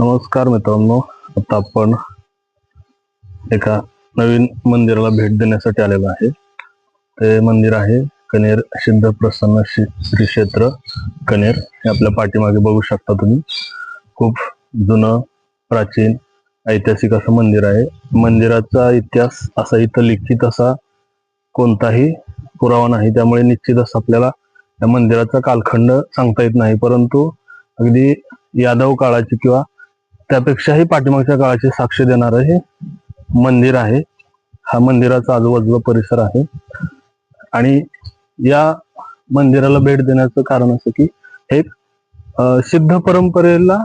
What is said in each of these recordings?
नमस्कार मित्रांनो आता आपण एका नवीन मंदिराला भेट देण्यासाठी आलेलो आहे. ते मंदिर आहे कनेर सिद्ध प्रसन्न श्री श्री क्षेत्र कनेर. हे आपल्या पाठीमागे बघू शकता तुम्ही. खूप जुनं प्राचीन ऐतिहासिक असं मंदिर आहे. मंदिराचा इतिहास असा इथं लिखित असा कोणताही पुरावा नाही. त्यामुळे निश्चितच आपल्याला या मंदिराचा कालखंड सांगता येत नाही. परंतु अगदी यादव काळाची किंवा त्यापेक्षाही पाठीमागच्या काळाची साक्ष देणारं हे मंदिर आहे. हा मंदिराचा आजूबाजूला परिसर आहे. आणि या मंदिराला भेट देण्याचं कारण असं की हे एक सिद्ध परंपरेला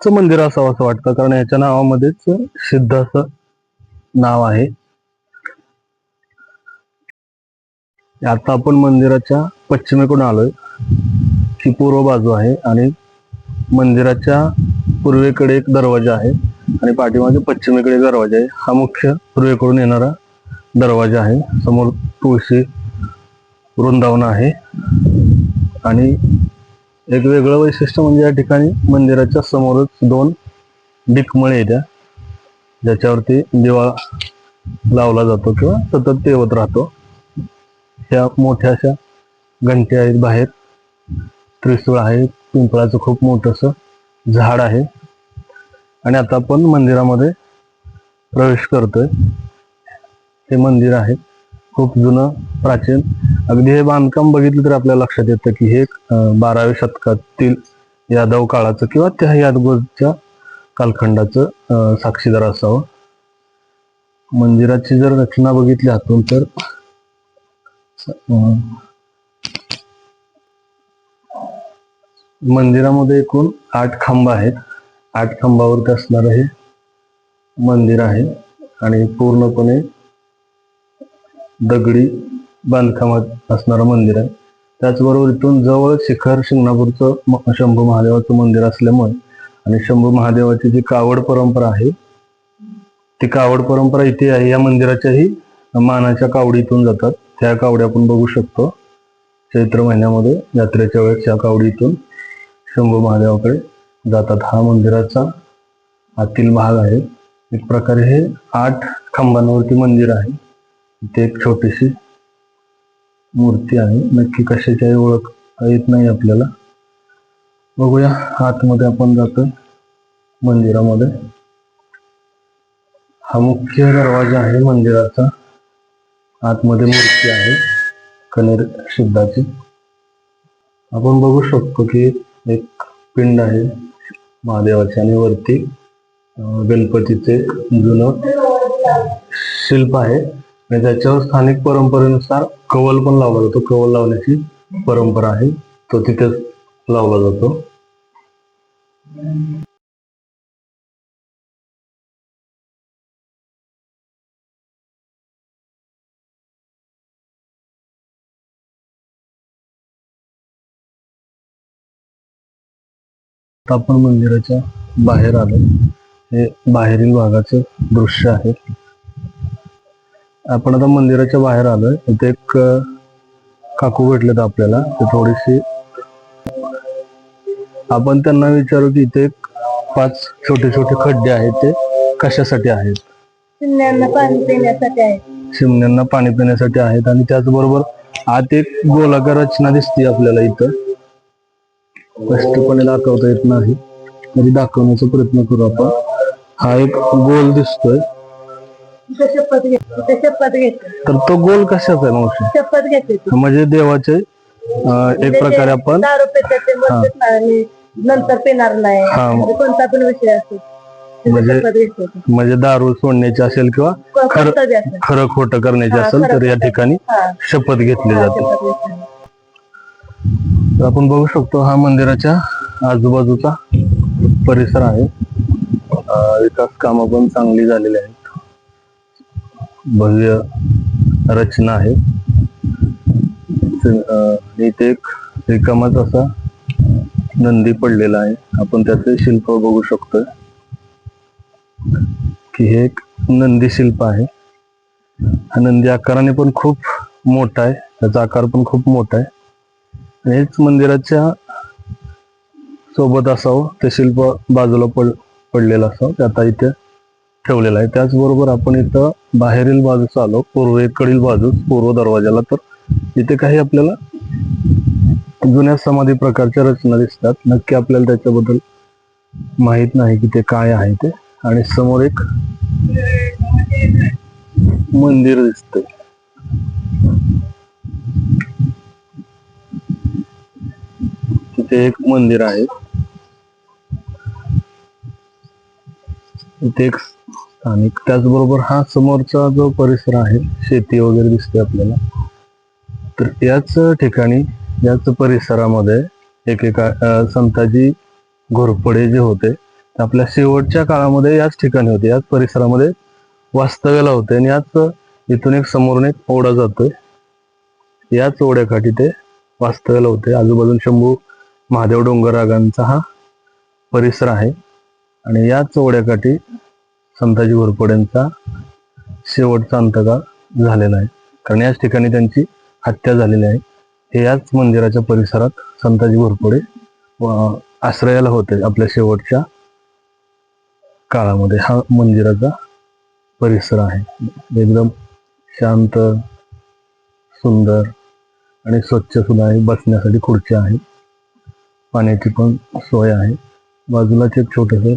च मंदिर असावं असं वाटतं. कारण याच्या नावामध्येच सिद्ध असं नाव आहे. आता आपण मंदिराच्या पश्चिमेकडून आलोय ही पूर्व बाजू आहे. आणि मंदिराच्या पूर्वेकडे एक दरवाजा आहे आणि पाठीमागे पश्चिमेकडे दरवाजा आहे. हा मुख्य पूर्वेकडून येणारा दरवाजा आहे. समोर तुळशी वृंदावन आहे. आणि एक वेगळं वैशिष्ट्य म्हणजे या ठिकाणी मंदिराच्या समोरच दोन डिकमळे येत्या ज्याच्यावरती दिवा लावला जातो किंवा सतत तेवत राहतो. ह्या मोठ्या अशा घंट्या आहेत बाहेर. त्रिशूळ आहे. पिंपळाचं खूप मोठंसं झाड आहे. आणि आता आपण मंदिरामध्ये प्रवेश करतोय. हे मंदिर आहे. खूप जुनं प्राचीन. अगदी हे बांधकाम बघितलं तर आपल्या लक्षात येतं की हे बाराव्या शतकातील यादव काळाचं किंवा त्या यादवच्या कालखंडाचं साक्षीदार असावं. मंदिराची जर रचना बघितली हातून तर मंदिरामध्ये एकूण आठ खांब आहेत. आठ खांबावरती असणारं हे मंदिर आहे. आणि पूर्णपणे दगडी बांधकामात असणारं मंदिर आहे. त्याचबरोबर इथून जवळ शिखर शिंगणापूरचं शंभू महादेवाचं मंदिर असल्यामुळे आणि शंभू महादेवाची जी कावड परंपरा आहे ती कावड परंपरा इथे आहे. या मंदिराच्याही मानाच्या कावडीतून जातात. त्या कावड्या आपण बघू शकतो. चैत्र महिन्यामध्ये यात्रेच्या वेळेस या कावडीतून शंभू महादेवाकडे जातात. हा मंदिराचा आतील भाग आहे. एक प्रकारे हे आठ खांबांवरती मंदिर आहे. इथे एक छोटीशी मूर्ती आहे. नक्की कशाची ओळख येत नाही आपल्याला. बघूया आतमध्ये आपण जातोय मंदिरामध्ये. हा मुख्य दरवाजा आहे मंदिराचा. आतमध्ये मूर्ती आहे. कनेर सिद्धाची आपण बघू शकतो की एक पिंड आहे महादेवाचे आणि वरती गणपतीचे जुनं शिल्प आहे. आणि त्याच्यावर स्थानिक परंपरेनुसार कवल पण लावला जातो. कवल लावण्याची परंपरा आहे. तो तिथेच लावला जातो. आपण मंदिराच्या बाहेर आलो. हे बाहेरील भागाचं दृश्य आहे. आपण आता मंदिराच्या बाहेर आलोय. इथे एक काकू भेटलेत आपल्याला. ते थोडीशी आपण त्यांना विचारू की इथे एक पाच छोटे छोटे खड्डे आहेत. ते कशासाठी आहेत? चिमण्यांना पाणी पिण्यासाठी आहे चिमण्यांना पाणी पिण्यासाठी आहेत. आणि त्याचबरोबर आत एक गोलाकार रचना दिसते आपल्याला इथं. स्पष्टपणे दाखवता येत नाही तरी दाखवण्याचा प्रयत्न करू आपण हा एक गोल दिसतोय तिथे शपथ घेतली तिथे शपथ घेतली तर तो गोल कशाचा आहे मावशी शपथ घेतली ती. म्हणजे देवाचे अं, एक प्रकारे आपण दारू पितात ते नंतर पिणार नाही हा. म्हणजे कोणता पण विषय तिथे म्हणजे- शपथ घेतली ती. म्हणजे दारू सोडण्याची असेल किंवा खरं कोणतं बी असेल. खरं खोटं करण्याची हा, असेल खरं तर या खोटं. ठिकाणी हा, शपथ घेतली जाते शपथ घेतली. तर आपण बघू शकतो हा मंदिराच्या आजूबाजूचा परिसर आहे. विकास कामं पण चांगली झालेली आहेत. भव्य रचना आहे. इथे एक रिकामाच असा नंदी पडलेला आहे. आपण त्याचे शिल्प बघू शकतो की हे एक नंदी शिल्प आहे. हा नंदी आकाराने पण खूप मोठा आहे. त्याचा आकार पण खूप मोठा आहे. हेच मंदिराच्या सोबत असावं. ते शिल्प बाजूला पड पडलेलं असावं. ते आता इथे ठेवलेलं आहे. त्याचबरोबर आपण इथं बाहेरील बाजूस आलो. पूर्वेकडील बाजूस पूर्व दरवाजाला तर इथे काही आपल्याला जुन्या समाधी प्रकारच्या रचना दिसतात. नक्की आपल्याला त्याच्याबद्दल माहीत नाही की ते काय आहे ते. आणि समोर एक मंदिर दिसतंय. इथे एक मंदिर आहे. इथे एक स्थानिक त्याचबरोबर हा समोरचा जो परिसर आहे शेती वगैरे दिसते आपल्याला. तर याच ठिकाणी याच परिसरामध्ये एकेका संताजी घोरपडे जे होते ते आपल्या शेवटच्या काळामध्ये याच ठिकाणी होते. याच परिसरामध्ये वास्तव्याला होते आणि याच इथून एक समोरून एक ओढा जातोय. याच ओढ्याकाठी ते वास्तव्याला होते. आजूबाजून शंभू महादेव डोंगररागांचा हा परिसर आहे. आणि या ओढ्याकाठी संताजी घोरपड्यांचा शेवटचा अंतकाळ झालेला आहे. कारण याच ठिकाणी त्यांची हत्या झालेली आहे. हे याच मंदिराच्या परिसरात संताजी घोरपडे आश्रयाला होते आपल्या शेवटच्या काळामध्ये. हा मंदिराचा परिसर आहे. एकदम शांत सुंदर आणि स्वच्छ सुद्धा आहे बसण्यासाठी खुर्च्या आहेत. पाण्याची पण सोय आहे. बाजूलाच एक छोटंसं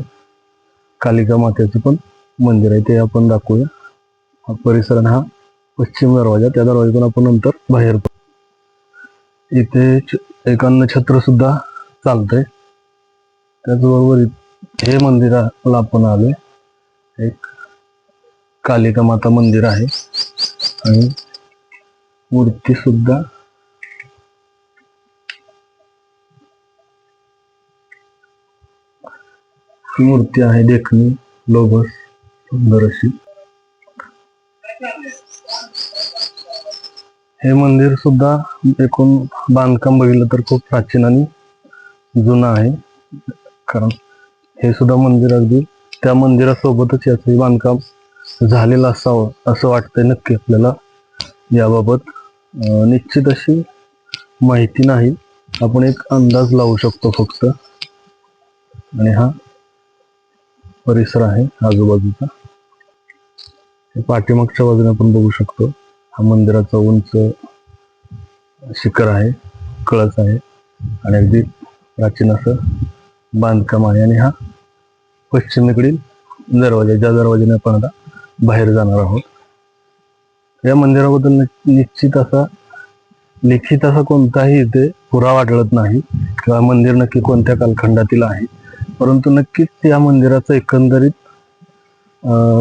कालिका मातेचं पण मंदिर आहे ते आपण दाखवूया. हा परिसर हा पश्चिम दरवाजा त्या दरवाजातून आपण नंतर बाहेर इथे एक अन्नछत्र सुद्धा चालतंय. त्याचबरोबर हे मंदिराला आपण आलोय. एक कालिका माता मंदिर आहे. आणि मूर्ती सुद्धा ही मूर्ती आहे देखणी लोभस सुंदर अशी. हे मंदिर सुद्धा एकूण बांधकाम बघितलं तर खूप प्राचीन आणि जुनं आहे. कारण हे सुद्धा मंदिर अगदी त्या मंदिरासोबतच याचंही बांधकाम झालेलं असावं असं वाटतंय नक्की आपल्याला याबाबत. निश्चित अशी माहिती नाही. आपण एक अंदाज लावू शकतो फक्त. आणि हा परिसर आहे आजूबाजूचा. हे पाठीमागच्या बाजूने आपण बघू शकतो. हा मंदिराचा उंच शिखर आहे कळस आहे आणि अगदी प्राचीन असं बांधकाम आहे. आणि हा पश्चिमेकडील दरवाजा ज्या दरवाजाने आपण आता बाहेर जाणार आहोत. या मंदिराबद्दल निश्चित असा लिखित असा कोणताही इथे पुरावा आढळत नाही. किंवा मंदिर नक्की कोणत्या कालखंडातील आहे परंतु नक्कीच या मंदिराचा एकंदरीत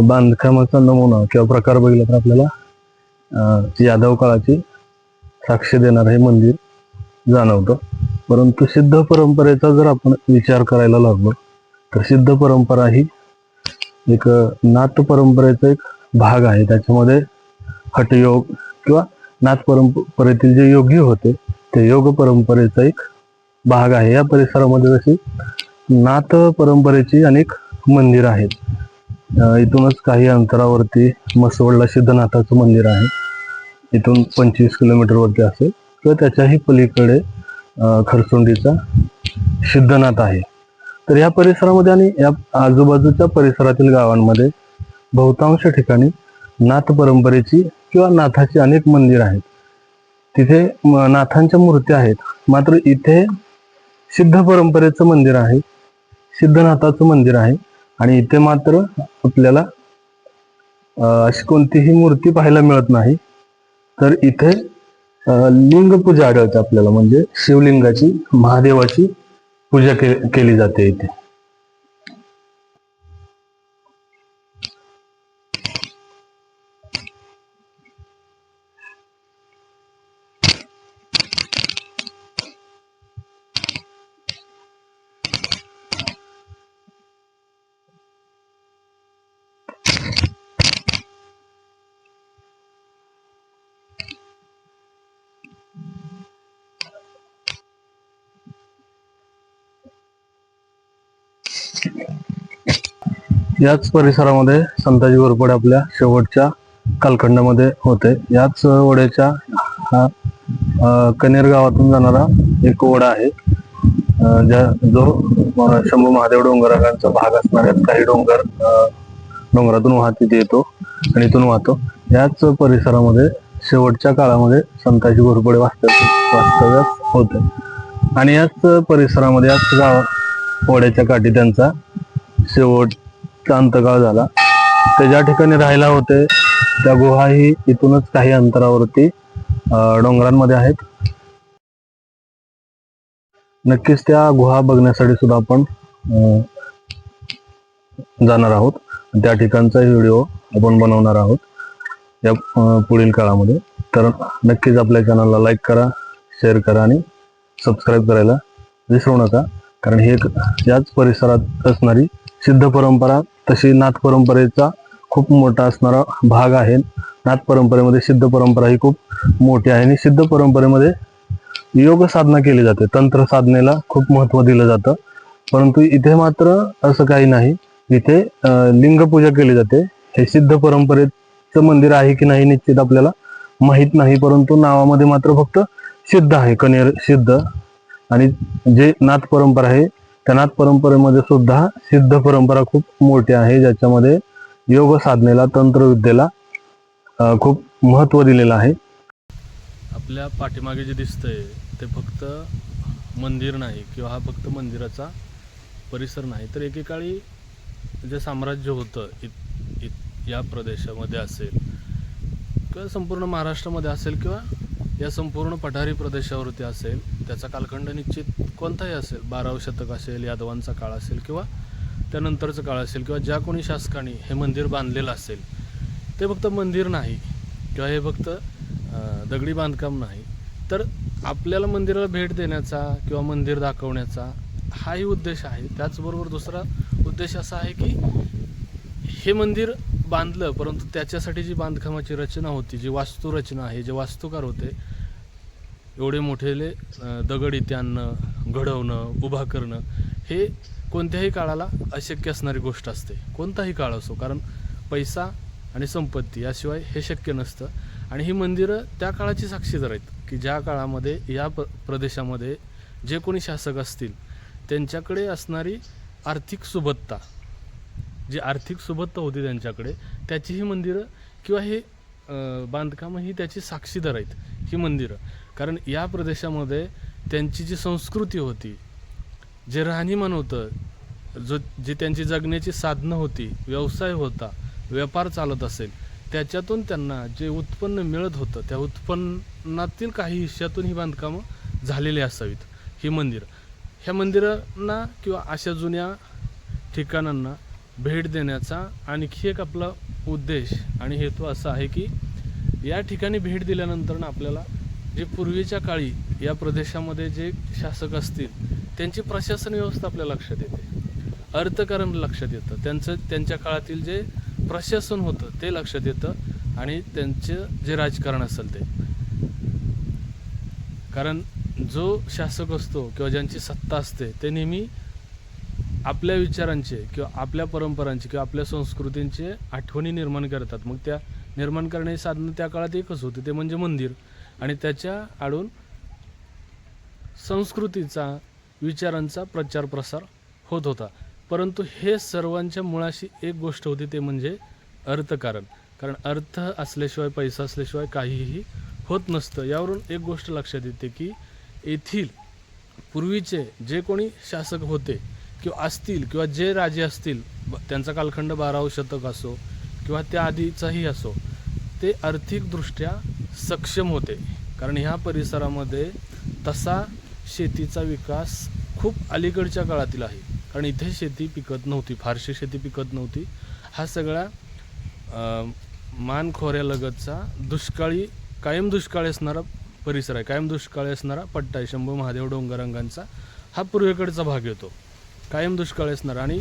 बांधकामाचा नमुना किंवा प्रकार बघितला तर आपल्याला यादव काळाची साक्ष देणार हे मंदिर जाणवतं. परंतु सिद्ध परंपरेचा जर आपण विचार करायला लागलो तर सिद्ध परंपरा ही एक नाथ परंपरेचा एक भाग आहे. त्याच्यामध्ये हटयोग किंवा नाथ परंपरेतील जे योगी होते ते योग परंपरेचा एक भाग आहे. या परिसरामध्ये जशी नाथ परंपरेची अनेक मंदिर आहेत. इथूनच काही अंतरावरती मसवडला सिद्धनाथाचं मंदिर आहे. इथून पंचवीस किलोमीटरवरती असेल. किंवा त्याच्याही पलीकडे अं, खरसुंडीचा सिद्धनाथ आहे. तर या परिसरामध्ये आणि या आजूबाजूच्या परिसरातील गावांमध्ये बहुतांश ठिकाणी नाथ परंपरेची किंवा नाथाची अनेक मंदिर आहेत. तिथे म- नाथांच्या मूर्त्या आहेत. मात्र इथे सिद्ध परंपरेचं मंदिर आहे. सिद्धनाथाचं मंदिर आहे. आणि इथे मात्र आपल्याला अशी कोणतीही मूर्ती पाहायला मिळत नाही. तर इथे लिंग पूजा आढळते आपल्याला. म्हणजे शिवलिंगाची महादेवाची पूजा के- केली जाते इथे. याच परिसरामध्ये संताजी घोरपडे आपल्या शेवटच्या कालखंडामध्ये होते. याच ओढ्याच्या हा कनेर गावातून जाणारा एक ओढा आहे. ज्या जो शंभू महादेव डोंगरांचा भाग असणाऱ्या काही डोंगर डोंगरातून वाहत तिथे येतो आणि इथून वाहतो. याच परिसरामध्ये शेवटच्या काळामध्ये संताजी घोरपडे वास्तव्य वास्तव्यास होते. आणि याच परिसरामध्ये याच गावात ओढ्याच्या काठी त्यांचा शेवटचा अंतकाळ झाला. ते ज्या ठिकाणी राहायला होते त्या गुहाही इथूनच काही अंतरावरती डोंगरांमध्ये आहेत. नक्कीच त्या गुहा बघण्यासाठी सुद्धा आपण जाणार आहोत. त्या ठिकाणचा व्हिडिओ आपण बनवणार आहोत या पुढील काळामध्ये. तर नक्कीच आपल्या चॅनलला लाईक करा शेअर करा आणि सबस्क्राईब करायला विसरू नका. कारण हे एक याच परिसरात असणारी सिद्ध परंपरा तशी नाथ परंपरेचा खूप मोठा असणारा भाग आहे. नाथ परंपरेमध्ये सिद्ध परंपरा ही खूप मोठी आहे आणि सिद्ध परंपरेमध्ये योग साधना केली जाते. तंत्र साधनेला खूप महत्त्व दिलं जातं. परंतु इथे मात्र असं काही नाही. इथे लिंगपूजा केली जाते. हे सिद्ध परंपरेचं मंदिर आहे की नाही निश्चित आपल्याला माहीत नाही. परंतु नावामध्ये मात्र फक्त सिद्ध आहे. कनेर सिद्ध. आणि जे नाथ परंपरा आहे त्या नाथ परंपरेमध्ये सुद्धा सिद्ध परंपरा खूप मोठी आहे ज्याच्यामध्ये योग साधनेला तंत्रविद्येला खूप महत्त्व दिलेलं आहे. आपल्या पाठीमागे जे दिसतंय ते फक्त मंदिर नाही किंवा हा फक्त मंदिराचा परिसर नाही तर एकेकाळी जे साम्राज्य होतं इत इत या प्रदेशामध्ये असेल किंवा संपूर्ण महाराष्ट्रामध्ये असेल किंवा या संपूर्ण पठारी प्रदेशावरती असेल त्याचा कालखंड निश्चित कोणताही असेल बारावं शतक असेल यादवांचा काळ असेल किंवा त्यानंतरचा काळ असेल किंवा ज्या कोणी शासकाने हे मंदिर बांधलेलं असेल ते फक्त मंदिर नाही किंवा हे फक्त दगडी बांधकाम नाही तर आपल्याला मंदिराला भेट देण्याचा किंवा मंदिर दाखवण्याचा हाही उद्देश आहे. त्याचबरोबर दुसरा उद्देश असा आहे की हे मंदिर बांधलं परंतु त्याच्यासाठी जी बांधकामाची रचना होती जी वास्तुरचना आहे जे वास्तुकार होते एवढे मोठेले दगडी दगड इथे आणणं घडवणं उभा करणं हे कोणत्याही काळाला अशक्य असणारी गोष्ट असते. कोणताही काळ असो कारण पैसा आणि संपत्ती याशिवाय हे शक्य नसतं. आणि ही मंदिरं त्या काळाची साक्षीदार आहेत की ज्या काळामध्ये या प्र प्रदेशामध्ये जे कोणी शासक असतील त्यांच्याकडे असणारी आर्थिक सुबत्ता जी आर्थिक सुबत्ता होती त्यांच्याकडे त्याची ही मंदिरं किंवा हे बांधकामं ही त्याची साक्षीदार आहेत ही मंदिरं. कारण या प्रदेशामध्ये त्यांची जी संस्कृती होती जे राहणीमान होतं जो जे त्यांची जगण्याची साधनं होती व्यवसाय होता व्यापार चालत असेल त्याच्यातून त्यांना जे उत्पन्न मिळत होतं त्या उत्पन्नातील काही हिश्श्यातून ही बांधकामं झालेली असावीत ही मंदिरं. ह्या मंदिरांना किंवा अशा जुन्या ठिकाणांना भेट देण्याचा आणखी एक आपला उद्देश आणि हेतू असा आहे की या ठिकाणी भेट दिल्यानंतर ना आपल्याला जे पूर्वीच्या काळी या प्रदेशामध्ये जे शासक असतील त्यांची प्रशासन व्यवस्था आपल्या लक्षात येते. अर्थकारण लक्षात येतं. त्यांचं त्यांच्या काळातील जे प्रशासन होतं ते लक्षात येतं आणि त्यांचं जे राजकारण असेल ते. कारण जो शासक असतो किंवा ज्यांची सत्ता असते ते नेहमी आपल्या विचारांचे किंवा आपल्या परंपरांचे किंवा आपल्या संस्कृतींचे आठवणी निर्माण करतात. मग त्या निर्माण करण्याची साधनं त्या काळात एकच होती ते म्हणजे मंदिर. आणि त्याच्या आडून संस्कृतीचा विचारांचा प्रचार प्रसार होत होता. परंतु हे सर्वांच्या मुळाशी एक गोष्ट होती ते म्हणजे अर्थकारण. कारण अर्थ असल्याशिवाय पैसा असल्याशिवाय काहीही होत नसतं. यावरून एक गोष्ट लक्षात येते की येथील पूर्वीचे जे कोणी शासक होते किंवा असतील किंवा जे राजे असतील त्यांचा कालखंड बारावं शतक असो किंवा त्या आधीचाही असो ते आर्थिकदृष्ट्या सक्षम होते. कारण ह्या परिसरामध्ये तसा शेतीचा विकास खूप अलीकडच्या काळातील आहे. कारण इथे शेती पिकत नव्हती फारशी शेती पिकत नव्हती. हा सगळा मान मानखोऱ्यालगतचा दुष्काळी कायम दुष्काळी असणारा परिसर आहे. कायम दुष्काळी असणारा पट्टा आहे. शंभू महादेव डोंगरंगांचा हा पूर्वेकडचा भाग येतो. कायम दुष्काळ असणार. आणि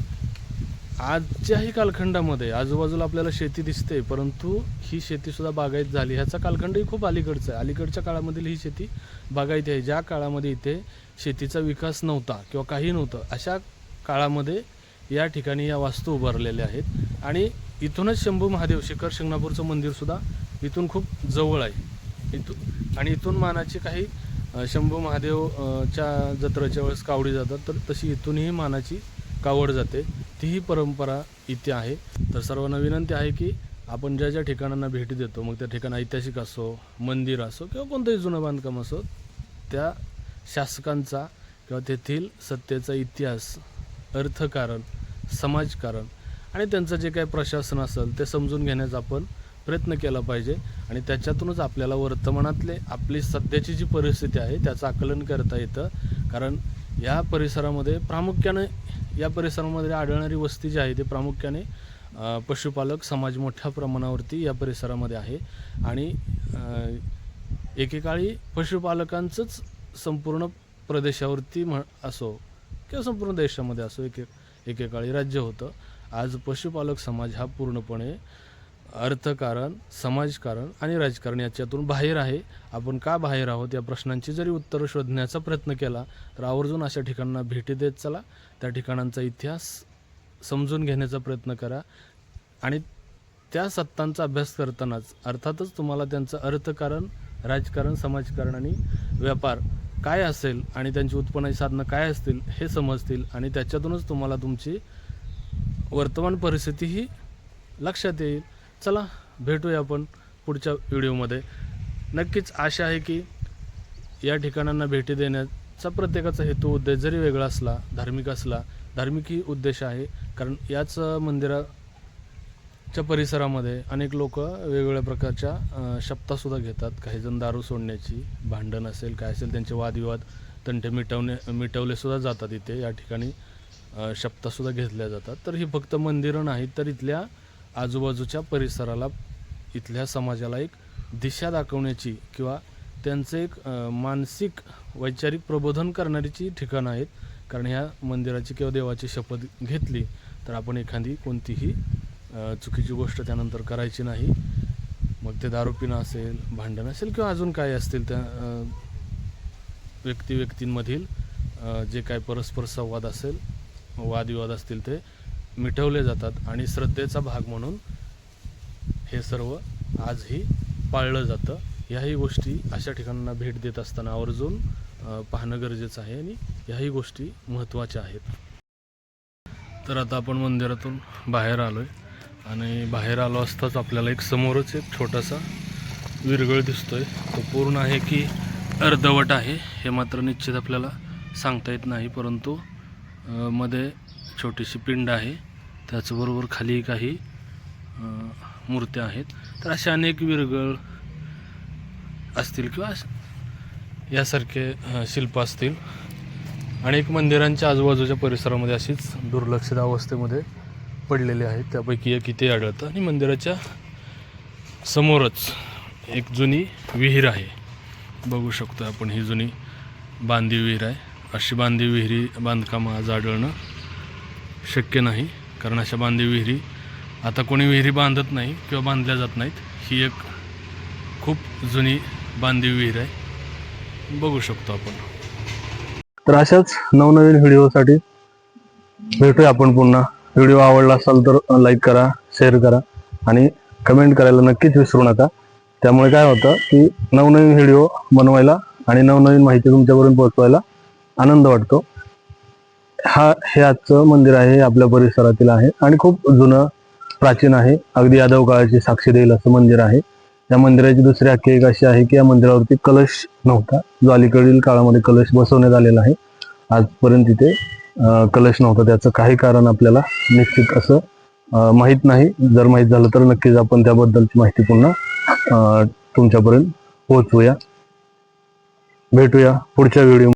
आजच्याही कालखंडामध्ये आजूबाजूला आपल्याला शेती दिसते परंतु ही शेतीसुद्धा बागायत झाली. ह्याचा कालखंडही खूप अलीकडचा आहे. अलीकडच्या काळामधील ही शेती बागायती आहे. ज्या काळामध्ये इथे शेतीचा विकास नव्हता किंवा काही नव्हतं अशा काळामध्ये या ठिकाणी या वास्तू उभारलेल्या आहेत. आणि इथूनच शंभू महादेव शिखर शिंगणापूरचं मंदिरसुद्धा इथून खूप जवळ आहे. इथून आणि इथून मानाची काही शंभू महादेव च्या जत्रेच्या वेळेस कावडी जातात तर तशी इथूनही मानाची कावड जाते. तीही परंपरा इथे आहे. तर सर्वांना विनंती आहे की आपण ज्या ज्या ठिकाणांना भेटी देतो मग त्या ठिकाण ऐतिहासिक असो मंदिर असो किंवा कोणतंही जुनं बांधकाम असो त्या शासकांचा किंवा तेथील सत्तेचा इतिहास अर्थकारण समाजकारण आणि त्यांचं जे काही प्रशासन असेल ते समजून घेण्याचा आपण प्रयत्न केला पाहिजे आणि त्याच्यातूनच आपल्याला वर्तमानातले आपली सध्याची जी परिस्थिती आहे त्याचं आकलन करता येतं. कारण या परिसरामध्ये प्रामुख्याने या परिसरामध्ये आढळणारी वस्ती जी आहे ती प्रामुख्याने पशुपालक समाज मोठ्या प्रमाणावरती या परिसरामध्ये आहे. आणि एकेकाळी पशुपालकांचंच संपूर्ण प्रदेशावरती म्ह असो किंवा संपूर्ण देशामध्ये असो एके एकेकाळी राज्य होतं. आज पशुपालक समाज हा पूर्णपणे अर्थकारण समाजकारण आणि राजकारण याच्यातून बाहेर आहे. आपण का बाहेर आहोत? या प्रश्नांची जरी उत्तरं शोधण्याचा प्रयत्न केला तर आवर्जून अशा ठिकाणांना भेटी देत चला. त्या ठिकाणांचा इतिहास समजून घेण्याचा प्रयत्न करा. आणि त्या सत्तांचा अभ्यास करतानाच अर्थातच तुम्हाला त्यांचं अर्थकारण राजकारण समाजकारण आणि व्यापार काय असेल आणि त्यांची उत्पन्नाची साधनं काय असतील हे समजतील आणि त्याच्यातूनच तुम्हाला तुमची वर्तमान परिस्थिती ही लक्षात येईल. चला भेटूया आपण पुढच्या व्हिडिओमध्ये. नक्कीच आशा आहे की या ठिकाणांना भेटी देण्याचा प्रत्येकाचा हेतू उद्देश जरी वेगळा असला धार्मिक असला धार्मिकही उद्देश आहे. कारण याच मंदिराच्या परिसरामध्ये अनेक लोक वेगवेगळ्या प्रकारच्या शप्तासुद्धा घेतात. काही जण दारू सोडण्याची भांडण असेल काय असेल त्यांचे वादविवाद तंटे मिटवणे मिटवलेसुद्धा जातात इथे. या ठिकाणी शप्तासुद्धा घेतल्या जातात. तर ही फक्त मंदिरं नाहीत तर इथल्या आजूबाजूच्या परिसराला इथल्या समाजाला एक दिशा दाखवण्याची किंवा त्यांचं एक मानसिक वैचारिक प्रबोधन करणारीची ठिकाणं आहेत. कारण ह्या मंदिराची किंवा देवाची शपथ घेतली तर आपण एखादी कोणतीही चुकीची गोष्ट त्यानंतर करायची नाही. मग ते दारू पिणं असेल भांडण असेल किंवा अजून काय असतील त्या व्यक्ती व्यक्तींमधील जे काय परस्पर संवाद असेल वादविवाद असतील ते मिटवले जातात आणि श्रद्धेचा भाग म्हणून हे सर्व आजही पाळलं जातं. ह्याही गोष्टी अशा ठिकाणांना भेट देत असताना आवर्जून पाहणं गरजेचं आहे आणि ह्याही गोष्टी महत्त्वाच्या आहेत. तर आता आपण मंदिरातून बाहेर आलो आहे आणि बाहेर आलो असताच आपल्याला एक समोरच एक छोटासा विरगळ दिसतोय. तो पूर्ण आहे की अर्धवट आहे हे मात्र निश्चित आपल्याला सांगता येत नाही परंतु मध्ये छोटीशी पिंड आहे. त्याचबरोबर खाली काही मूर्त्या आहेत. तर असे अनेक विरगळ असतील किंवा यासारखे शिल्प असतील. अनेक मंदिरांच्या आजूबाजूच्या परिसरामध्ये अशीच दुर्लक्षित अवस्थेमध्ये पडलेले आहेत. त्यापैकी एक इथे आढळतं. आणि मंदिराच्या समोरच एक जुनी विहीर आहे. बघू शकतो आपण ही जुनी बांधी विहीर आहे. अशी बांधी विहिरी बांधकाम आज आढळणं शक्य नाही. कारण अशा बांधी विहिरी आता कोणी विहिरी बांधत नाही किंवा बांधल्या जात नाहीत. ही एक खूप जुनी बांधी विहीर आहे. बघू शकतो आपण. तर अशाच नवनवीन व्हिडिओसाठी भेटूया आपण पुन्हा. व्हिडिओ आवडला असाल तर लाईक करा शेअर करा आणि कमेंट करायला नक्कीच विसरू नका. त्यामुळे काय होतं की नवनवीन व्हिडिओ बनवायला आणि नवनवीन माहिती तुमच्यापर्यंत पोहोचवायला आनंद वाटतो. हा हे आजचं मंदिर आहे हे आपल्या परिसरातील आहे आणि खूप जुनं प्राचीन आहे. अगदी यादव काळाची साक्षी देईल असं मंदिर आहे. या मंदिराची दुसरी आख्यायिक अशी आहे की या मंदिरावरती कलश नव्हता. जो अलीकडील काळामध्ये कलश बसवण्यात आलेला आहे. आजपर्यंत तिथे कलश नव्हता. त्याचं काही कारण आपल्याला निश्चित असं माहीत माहीत नाही. जर माहीत झालं तर नक्कीच आपण त्याबद्दलची माहिती पुन्हा तुमच्यापर्यंत पोहोचवूया भेटूया पुढच्या व्हिडिओ